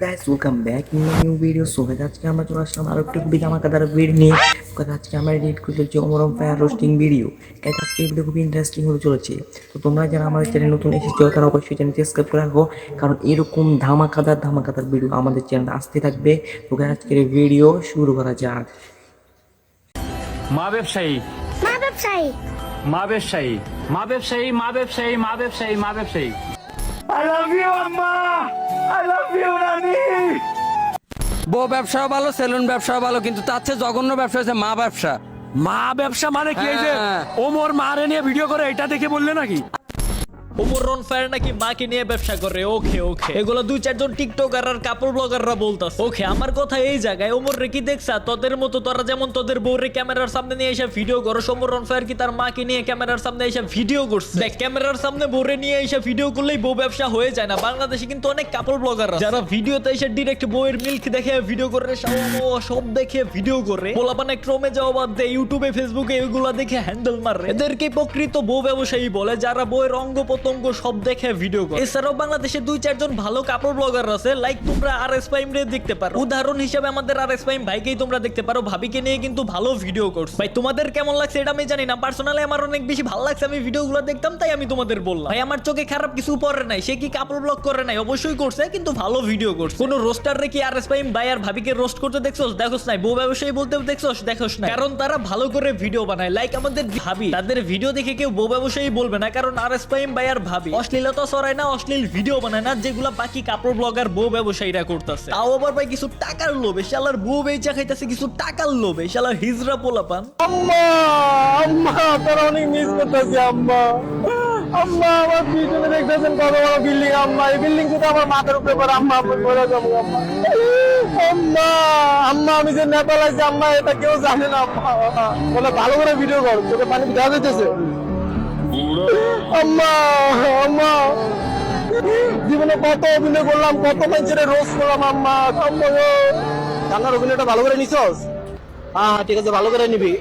Guys welcome back in new video so guys আজকে আমরা চলে আসলাম আরও একটু খুবই ধামাকাদার ভিডিও নিয়ে। গাইস আজকে আমরা এডিট করে চলছি অমরম ফায়ার রোস্টিং ভিডিও গাইস আজকে ভিডিও খুবই ইন্টারেস্টিং হতে চলেছে। তো তোমরা যারা আমাদের চ্যানেল নতুন এসেছ তারা অবশ্যই চ্যানেল সাবস্ক্রাইব করে রাখো। কারণ এরকম ধামাকাদার ধামাকাদার ভিডিও আমাদের চ্যানেলে আসতে থাকবে। তো গাইস আজকের ভিডিও শুরু করা যাক। মা ব্যবসায়ী। মা ব্যবসায়ী। মা ব্যবসায়ী। মা ব্যবসায়ী মা ব্যবসায়ী মা ব্যবসায়ী মা ব্যবসায়ী। আই লাভ ইউ আম্মা আই লাভ ইউ নানি বউ ব্যবসাও ভালো সেলুন ব্যবসাও ভালো কিন্তু তার চেয়ে জঘন্য ব্যবসা হচ্ছে মা ব্যবসা। মা ব্যবসা মানে কি? এই যে হ্যাঁ। ওমর মারে নিয়ে ভিডিও করে এটা দেখে বললে নাকি? নাকি ব্লগাররা করলেই হয়ে যায় না। বাংলাদেশে কিন্তু অনেক কাপড় ব্লগার যারা ভিডিওতে এসে ডিরেক্ট বউয়ের মিল্ক দেখে, ভিডিও করে সব- সব দেখে ভিডিও করে, পোলাপানে ক্রমে যাওয়া বাদ দেয়, ইউটিউবে, ফেসবুকে এগুলা দেখে হ্যান্ডেল মারে। এদেরকে প্রকৃত বউ ব্যবসায়ী বলে, যারা বউয়ের অঙ্গ প্রত্যঙ্গ সব দেখে ভিডিও করে। এছাড়াও বাংলাদেশে দুই, চারজন ভালো কাপড় ব্লগার আছে। লাইক তোমরা আর এস পাইম রে দেখতে পারো। উদাহরণ হিসেবে আমাদের আর এস পাইম ভাইকেই তোমরা দেখতে পারো। ভাবিকে নিয়ে কিন্তু ভালো ভিডিও করছে। ভাই, তোমাদের কেমন লাগছে এটা আমি জানি না। পার্সোনালি আমার অনেক বেশি ভালো লাগছে। আমি ভিডিওগুলো দেখতাম, তাই আমি তোমাদের বললাম। ভাই, আমার চোখে খারাপ কিছু পরে নাই। সে কি কাপড় ব্লগ করে নাই? অবশ্যই করছে, কিন্তু ভালো ভিডিও করছে। কোনো রোস্টার রে কি আর এস পাইম ভাই আর ভাবিকে রোস্ট করতে দেখছোস দেখোস নাই। বউ ব্যবসায়ী বলতে দেখছোস? দেখোস না কারণ তারা ভালো করে ভিডিও বানায়। লাইক আমাদের ভাবি, তাদের ভিডিও দেখে কেউ বউ ব্যবসায়ী বলবে না। কারণ আর এস পাইম ভাই আর ভাবি। অশ্লীলতা সরায় না, অশ্লীল ভিডিও বানায় না, যেগুলা বাকি কাপড় ব্লগার বউ ব্যবসায়ীরা করতেছে। তাও আবার ভাই কিছু টাকার লোভে, শালার বউ বেচা খাইতেছে কিছু টাকার লোভে, শালার হিজরা পোলাপান। আম্মা আম্মা অনেক মিস করতেছি, আম্মা। আম্মা, আমার পিছনে দেখতেছেন কত বড় বিল্ডিং আম্মা। এই বিল্ডিং আমার মাথার উপরে পড়ে, আম্মা, আমি পড়ে যাব, আম্মা। আম্মা আম্মা, আমি যে নেপাল আছি আম্মা, এটা কেউ জানে না, আম্মা। বলে ভালো করে ভিডিও কর, তোকে পানি দেওয়া যাইতেছে। আম্মা আম্মা। জীবনে কত অভিনয় করলাম, কত মানুষের রোজ করলাম, আম্মা। কান্নার অভিনয়টা ভালো করে নিছস? হ্যাঁ ঠিক আছে, ভালো করে নিবি।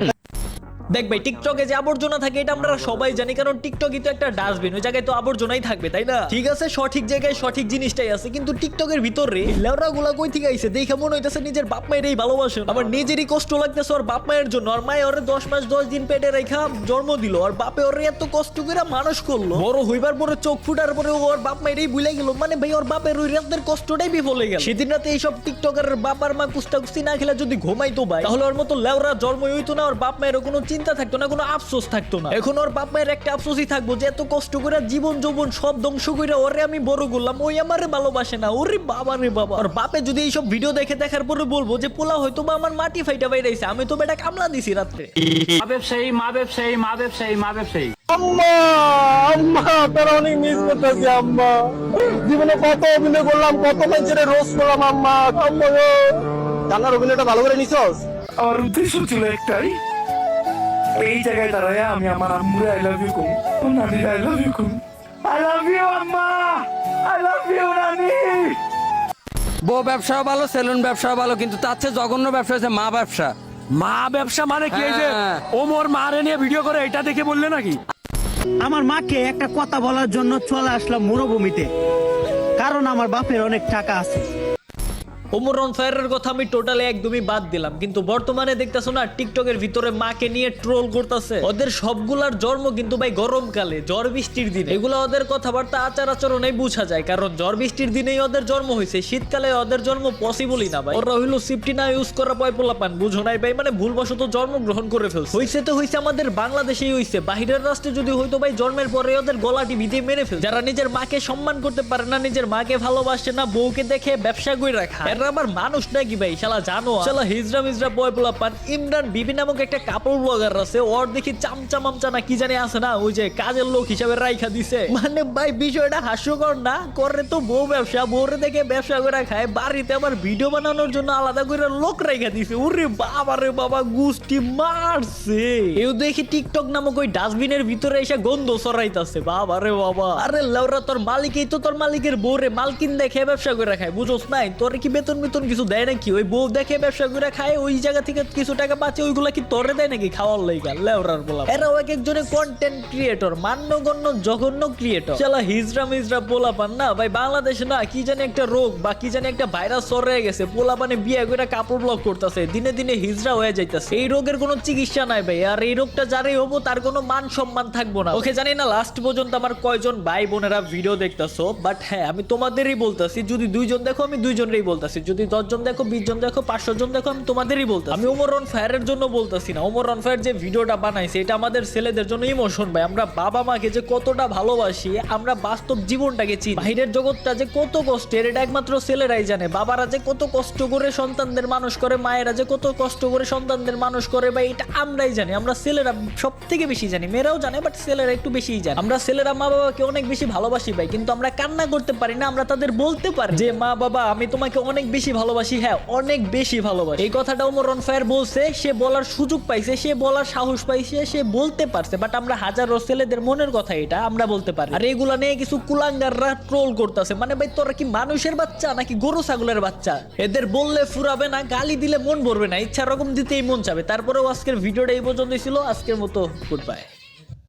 দেখ ভাই টিকটকে যে আবর্জনা থাকে, এটা আমরা সবাই জানি, কারণ টিকটকই তো একটা ডাস্টবিন ওই জায়গায় তো আবর্জনাই থাকবে, তাই না? ঠিক আছে, সঠিক জায়গায় সঠিক জিনিসটাই আছে, কিন্তু টিকটকের ভিতরে লেওরা গুলা কই থেকে আইছে? দেখে মনে হইতেছে নিজের বাপ মায়ের এই ভালোবাসে। আমার নিজেরই কষ্ট লাগতেছে ওর বাপ মায়ের জন্য। আর মায়ের ওরে দশ মাস, দশ দিন পেটে রেখা জন্ম দিল। আর বাপে ওরে এত কষ্ট করে মানুষ করল। বড় হইবার পরে চোখ ফুটার পরে ওর বাপ মায়ের এই ভুলে গেল। মানে ভাই, ওর বাপের ওই রাতের কষ্টটাই বিফলে গেল। সেদিন রাতে এইসব টিকটকের বাপ আর মা কুস্তা কুস্তি না খেলে যদি ঘুমাইতো ভাই, তাহলে ওর মতো লেওরা জন্ম হইতো না, ওর বাপ মায়ের কোনো চিন্তা থাকতো না কোনো আফসোস থাকতো না। এখন ওর বাপ মায়ের একটা আফসোসই থাকব যে এত কষ্ট করে জীবন যৌবন সব ধ্বংস করে ওরে আমি বড় করলাম ওই আমারে ভালোবাসে না ওরে বাবা রে বাবা। ওর বাপে যদি এইসব ভিডিও দেখে দেখার পরে বলব যে পোলা হয়তো বা আমার মাটি ফাইটা বাইরাইছে আমি তো বেটা কামলা দিছি রাত্রে। মা ব্যবসায়ী মা ব্যবসায়ী মা ব্যবসায়ী মা ব্যবসায়ী। আম্মা আম্মা তোরা অনেক মিস করতেছি আম্মা। জীবনে কত অভিনয় করলাম কত মানুষের রোজ করলাম আম্মা আম্মা গো। অভিনয়টা ভালো করে নিছস? আমার উদ্দেশ্য ছিল একটাই এই জায়গায় দাঁড়ায় আমি আমার আম্মুরে আই লাভ ইউ কম। নানি আই লাভ ইউ কম। আই লাভ ইউ আম্মা। আই লাভ ইউ নানি। বউ ব্যবসাও ভালো সেলুন ব্যবসাও ভালো কিন্তু তার চেয়ে জঘন্য ব্যবসা হচ্ছে মা ব্যবসা। মা ব্যবসা মানে কি? এই যে হ্যাঁ। ওমর মারে নিয়ে ভিডিও করে এটা দেখে বললে নাকি? আমার মাকে একটা কথা বলার জন্য চলে আসলাম মরুভূমিতে। কারণ আমার বাপের অনেক টাকা আছে। ওমর অন ফায়ারের কথা আমি টোটালি একদমই বাদ দিলাম। কিন্তু বর্তমানে দেখতেছো না টিকটকের ভিতরে মাকে নিয়ে ট্রোল করতেছে। ওদের সবগুলার জন্ম কিন্তু ভাই গরমকালে ঝড় বৃষ্টির দিনে। এগুলো ওদের কথাবার্তা, আচার আচরণে বোঝা যায়। কারণ ঝড় বৃষ্টির দিনেই ওদের জন্ম হয়েছে। শীতকালে ওদের জন্ম পসিবলই না ভাই। ওরা হইল সিফটি না ইউজ করা পয় পোলাপান বুঝো নাই ভাই? মানে ভুলবশত জন্মগ্রহণ করে ফেলছে। হইছে তো হইছে, আমাদের বাংলাদেশেই হইছে। বাহিরের রাষ্ট্রে যদি হইতো ভাই, জন্মের পরে ওদের গলাটি বিধে মেরে ফেল যারা নিজের মাকে সম্মান করতে পারে না, নিজের মাকে ভালোবাসে না, বউকে দেখে ব্যবসা করে রাখা। এরা মানুষ নাকি ভাই? শালা জানো শালা হিজরা মিজরা বয় পোলা পান। ইমরান বিবি নামক একটা কাপড় ব্লগার আছে। ওর দেখি চামচা মামচা না কি জানি আছে না, ওই যে কাজের লোক হিসাবে রাইখা দিছে। মানে ভাই, বিষয়টা হাস্যকর না? করে তো বউ ব্যবসা, বউরে দেখে ব্যবসা করে খায়। বাড়িতে আবার ভিডিও বানানোর জন্য আলাদা করে লোক রাইখা দিছে। ওরে বাবা রে বাবা গুষ্টি মারছে। এও দেখি টিকটক নামক ওই ডাস্টবিনের ভিতরে এসে গন্ধ সরাইতাছে বাবা রে বাবা। আরে লাউরা, তোর মালিকই তো তোর মালিকের বউরে মালকিন দেখে ব্যবসা করে খায়। বুঝোস নাই? তোর কি বেতন বেতন বেতন কিছু দেয় নাকি? ওই বউ দেখে ব্যবসা করে খায়, ওই জায়গা থেকে কিছু টাকা পাচ্ছে ওইগুলা কি তোরে দেয় নাকি খাওয়ার লাইগা লেওরার বলা। এরাও এক একজনের কন্টেন্ট ক্রিয়েটর মান্যগণ্য জঘন্য ক্রিয়েটর চালা হিজরা মিজরা পোলা পান না? ভাই, বাংলাদেশে না, কি জানি একটা রোগ বা কি জানি একটা ভাইরাস সরে গেছে পোলা পানে বিয়ে করে কাপড় ব্লক করতেছে, দিনে দিনে হিজরা হয়ে যাইতেছে। এই রোগের কোনো চিকিৎসা নাই ভাই, আর এই রোগটা যারাই হব, তার কোনো মান সম্মান থাকব না। ওকে জানি না লাস্ট পর্যন্ত আমার কয়জন ভাই বোনেরা ভিডিও দেখতেছো বাট হ্যাঁ আমি তোমাদেরই বলতেছি, যদি দুইজন দেখো, আমি দুইজনেরই বলতেছি। যদি দশজন দেখো বিশ জন দেখো পাঁচশো জন দেখো আমি তোমাদেরই বলতেছি। আমি ওমর রন ফায়ারের জন্য বলতেছি না। ওমর রন ফায়ার যে ভিডিওটা বানাইছে এটা আমাদের ছেলেদের জন্য ইমোশন ভাই। আমরা বাবা মাকে যে কতটা ভালোবাসি আমরা বাস্তব জীবনটাকে চিনি। বাইরের জগৎটা যে কত কষ্টের এটা একমাত্র ছেলেরাই জানে। বাবারা যে কত কষ্ট করে সন্তানদের মানুষ করে মায়েরা যে কত কষ্ট করে সন্তানদের মানুষ করে ভাই এটা আমরাই জানি। আমরা ছেলেরা সব থেকে বেশি জানি। মেয়েরাও জানে বাট ছেলেরা একটু বেশিই জানে। আমরা ছেলেরা মা বাবাকে অনেক বেশি ভালোবাসি ভাই কিন্তু আমরা কান্না করতে পারি না আমরা তাদের বলতে পারি। যে মা বাবা আমি তোমাকে অনেক বেশি ভালোবাসি হ্যাঁ অনেক বেশি ভালোবাসি। এই কথাটা ওমর রন ফায়ার বলছে, সে বলার সুযোগ পাইছে, সে বলার সাহস পাইছে, সে বলতে পারছে বাট আমরা হাজারো ছেলেদের মনের কথা এটা আমরা বলতে পারি। আর এগুলা নিয়ে কিছু কুলাঙ্গাররা ট্রোল করতেছে মানে ভাই, তোরা কি মানুষের বাচ্চা নাকি গরু ছাগলের বাচ্চা? এদের বললে ফুরাবে না, গালি দিলে মন ভরবে না, ইচ্ছা রকম দিতেই মন চাবে। তারপরেও আজকের ভিডিওটা এই পর্যন্তই ছিল, আজকের মতো গুড বাই